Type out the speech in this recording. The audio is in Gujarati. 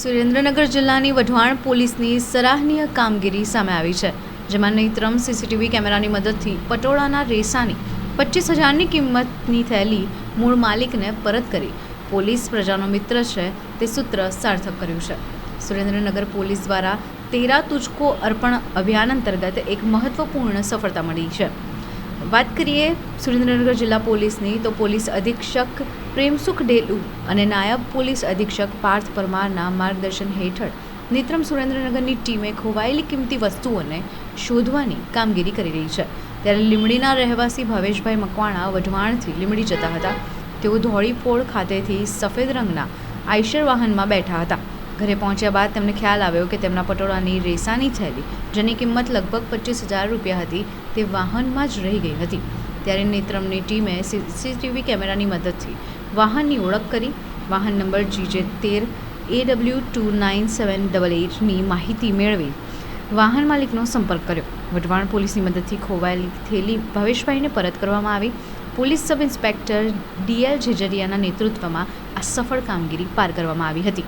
સુરેન્દ્રનગર જિલ્લાની વઢવાણ પોલીસની સરાહનીય કામગીરી સામે આવી છે, જેમાં નેત્રમ સીસીટીવી કેમેરાની મદદથી પટોળાના રેસાની પચીસ હજારની કિંમતની થેલી મૂળ માલિકને પરત કરી પોલીસ પ્રજાનો મિત્ર છે તે સૂત્ર સાર્થક કર્યું છે. સુરેન્દ્રનગર પોલીસ દ્વારા તેરા તુજકો અર્પણ અભિયાન અંતર્ગત એક મહત્વપૂર્ણ સફળતા મળી છે. વાત કરીએ સુરેન્દ્રનગર જિલ્લા પોલીસની, તો પોલીસ અધિક્ષક પ્રેમસુખ ડેલુ અને નાયબ પોલીસ અધિક્ષક પાર્થ પરમારના માર્ગદર્શન હેઠળ નેત્રમ સુરેન્દ્રનગરની ટીમે ખોવાયેલી કિંમતી વસ્તુઓને શોધવાની કામગીરી કરી રહી છે. ત્યારે લીમડીના રહેવાસી ભાવેશભાઈ મકવાણા વઢવાણથી લીમડી જતા હતા. તેઓ ધોળીપોળ ખાતેથી સફેદ રંગના આઈશર વાહનમાં બેઠા હતા. ઘરે પહોંચ્યા બાદ તેમને ખ્યાલ આવ્યો કે તેમના પટોળાની રેસાની થેલી, જેની કિંમત લગભગ પચીસ હજાર રૂપિયા હતી, તે વાહનમાં જ રહી ગઈ હતી. ત્યારે નેત્રમની ટીમે સીસીટીવી કેમેરાની મદદથી વાહનની ઓળખ કરી. વાહન નંબર જીજે તેર A W two nine seven double એટની માહિતી મેળવી. વાહન માલિકનો સંપર્ક કર્યો. વઢવાણ પોલીસની મદદથી ખોવાયેલી થેલી ભવેશભાઈને પરત કરવામાં આવી. પોલીસ સબ ઇન્સ્પેક્ટર ડીએલ જેજરિયાના નેતૃત્વમાં આ સફળ કામગીરી પાર કરવામાં આવી હતી.